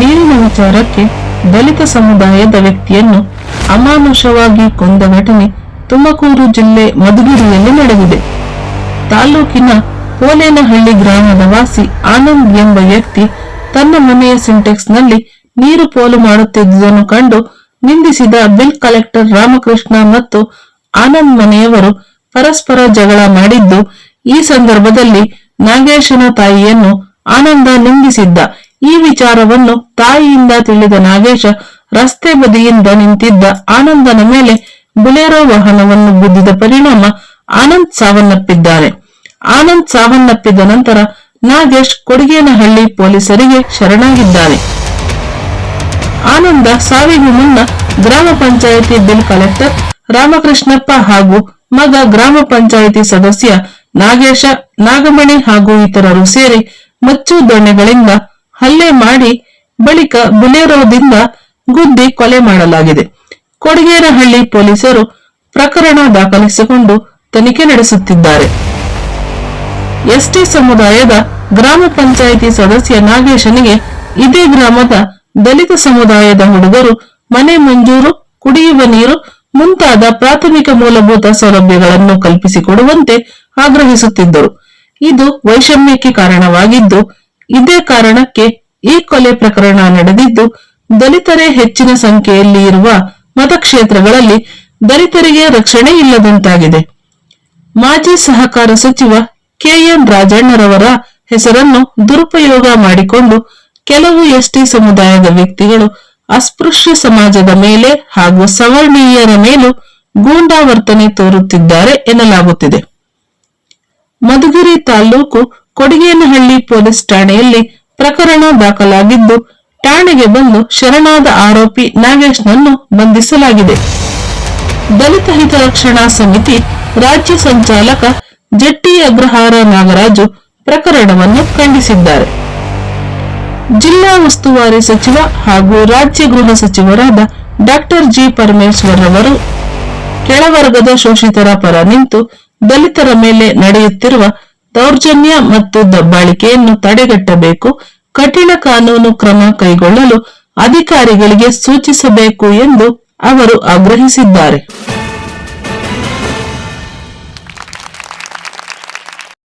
ನೀರಿನ ವಿಚಾರಕ್ಕೆ ದಲಿತ ಸಮುದಾಯದ ವ್ಯಕ್ತಿಯನ್ನು ಅಮಾನುಷವಾಗಿ ಕೊಂದ ಘಟನೆ ತುಮಕೂರು ಜಿಲ್ಲೆ ಮಧುಗಿರಿಯಲ್ಲಿ ನಡೆದಿದೆ. ತಾಲೂಕಿನ ಪೋಲೇನಹಳ್ಳಿ ಗ್ರಾಮದ ವಾಸಿ ಆನಂದ್ ಎಂಬ ವ್ಯಕ್ತಿ ತನ್ನ ಮನೆಯ ಸಿಂಟೆಕ್ಸ್ನಲ್ಲಿ ನೀರು ಪೋಲು ಮಾಡುತ್ತಿದ್ದುದನ್ನು ಕಂಡು ನಿಂದಿಸಿದ ಬಿಲ್ ಕಲೆಕ್ಟರ್ ರಾಮಕೃಷ್ಣ ಮತ್ತು ಆನಂದ್ ಮನೆಯವರು ಪರಸ್ಪರ ಜಗಳ ಮಾಡಿದ್ದು, ಈ ಸಂದರ್ಭದಲ್ಲಿ ನಾಗೇಶನ ತಾಯಿಯನ್ನು ಆನಂದ ನಿಂದಿಸಿದ್ದ. ಈ ವಿಚಾರವನ್ನು ತಾಯಿಯಿಂದ ತಿಳಿದ ನಾಗೇಶ ರಸ್ತೆ ಬದಿಯಿಂದ ನಿಂತಿದ್ದ ಆನಂದನ ಮೇಲೆ ಬುಲೆರೋ ವಾಹನವನ್ನು ಗುದ್ದಿದ ಪರಿಣಾಮ ಆನಂದ್ ಸಾವನ್ನಪ್ಪಿದ್ದಾರೆ. ಆನಂದ್ ಸಾವನ್ನಪ್ಪಿದ ನಂತರ ನಾಗೇಶ್ ಕೊಡಿಗೇನಹಳ್ಳಿ ಪೊಲೀಸರಿಗೆ ಶರಣಾಗಿದ್ದಾರೆ. ಆನಂದ ಸಾವಿಗೂ ಮುನ್ನ ಗ್ರಾಮ ಪಂಚಾಯಿತಿ ಬಿಲ್ ಕಲೆಕ್ಟರ್ ರಾಮಕೃಷ್ಣಪ್ಪ ಹಾಗೂ ಮಗ ಗ್ರಾಮ ಪಂಚಾಯಿತಿ ಸದಸ್ಯ ನಾಗೇಶ, ನಾಗಮಣಿ ಹಾಗೂ ಇತರರು ಸೇರಿ ಮಚ್ಚು ದೊಣ್ಣೆಗಳಿಂದ ಹಲ್ಲೆ ಮಾಡಿ ಬಳಿಕ ಬುಲೆರೋದಿಂದ ಗುದ್ದಿ ಕೊಲೆ ಮಾಡಲಾಗಿದೆ. ಕೊಡಗೇರಹಳ್ಳಿ ಪೊಲೀಸರು ಪ್ರಕರಣ ದಾಖಲಿಸಿಕೊಂಡು ತನಿಖೆ ನಡೆಸುತ್ತಿದ್ದಾರೆ. ಎಸ್ಟಿ ಸಮುದಾಯದ ಗ್ರಾಮ ಪಂಚಾಯಿತಿ ಸದಸ್ಯ ನಾಗೇಶನಿಗೆ ಇದೇ ಗ್ರಾಮದ ದಲಿತ ಸಮುದಾಯದ ಹುಡುಗರು ಮನೆ ಮಂಜೂರು, ಕುಡಿಯುವ ನೀರು, ಮುಂತಾದ ಪ್ರಾಥಮಿಕ ಮೂಲಭೂತ ಸೌಲಭ್ಯಗಳನ್ನು ಕಲ್ಪಿಸಿಕೊಡುವಂತೆ ಆಗ್ರಹಿಸುತ್ತಿದ್ದರು. ಇದು ವೈಷಮ್ಯಕ್ಕೆ ಕಾರಣವಾಗಿದ್ದು ಇದೇ ಕಾರಣಕ್ಕೆ ಈ ಕೊಲೆ ಪ್ರಕರಣ ನಡೆದಿದ್ದು, ದಲಿತರೇ ಹೆಚ್ಚಿನ ಸಂಖ್ಯೆಯಲ್ಲಿ ಇರುವ ಮತಕ್ಷೇತ್ರಗಳಲ್ಲಿ ದಲಿತರಿಗೆ ರಕ್ಷಣೆ ಇಲ್ಲದಂತಾಗಿದೆ. ಮಾಜಿ ಸಹಕಾರ ಸಚಿವ ಕೆಎನ್ ರಾಜಣ್ಣರವರ ಹೆಸರನ್ನು ದುರುಪಯೋಗ ಮಾಡಿಕೊಂಡು ಕೆಲವು ಎಸ್ಟಿ ಸಮುದಾಯದ ವ್ಯಕ್ತಿಗಳು ಅಸ್ಪೃಶ್ಯ ಸಮಾಜದ ಮೇಲೆ ಹಾಗೂ ಸವರ್ಣೀಯರ ಮೇಲೂ ಗೂಂಡಾವರ್ತನೆ ತೋರುತ್ತಿದ್ದಾರೆ ಎನ್ನಲಾಗುತ್ತಿದೆ. ಮಧುಗಿರಿ ತಾಲೂಕು ಕೊಡಿಗೇನಹಳ್ಳಿ ಪೊಲೀಸ್ ಠಾಣೆಯಲ್ಲಿ ಪ್ರಕರಣ ದಾಖಲಾಗಿದ್ದು, ಠಾಣೆಗೆ ಬಂದು ಶರಣಾದ ಆರೋಪಿ ನಾಗೇಶ್ನನ್ನು ಬಂಧಿಸಲಾಗಿದೆ. ದಲಿತ ಹಿತರಕ್ಷಣಾ ಸಮಿತಿ ರಾಜ್ಯ ಸಂಚಾಲಕ ಜಟ್ಟಿ ಅಗ್ರಹಾರ ನಾಗರಾಜು ಪ್ರಕರಣವನ್ನು ಖಂಡಿಸಿದ್ದಾರೆ. ಜಿಲ್ಲಾ ಉಸ್ತುವಾರಿ ಸಚಿವ ಹಾಗೂ ರಾಜ್ಯ ಗೃಹ ಸಚಿವರಾದ ಡಾಕ್ಟರ್ ಜಿ ಪರಮೇಶ್ವರ್ ಅವರು ಕೆಳವರ್ಗದ ಶೋಷಿತರ ಪರ ನಿಂತು ದಲಿತರ ಮೇಲೆ ನಡೆಯುತ್ತಿರುವ ದೌರ್ಜನ್ಯ ಮತ್ತು ದಬ್ಬಾಳಿಕೆಯನ್ನು ತಡೆಗಟ್ಟಬೇಕು. ಕಠಿಣ ಕಾನೂನು ಕ್ರಮ ಕೈಗೊಳ್ಳಲು ಅಧಿಕಾರಿಗಳಿಗೆ ಸೂಚಿಸಬೇಕು ಎಂದು ಅವರು ಆಗ್ರಹಿಸಿದ್ದಾರೆ.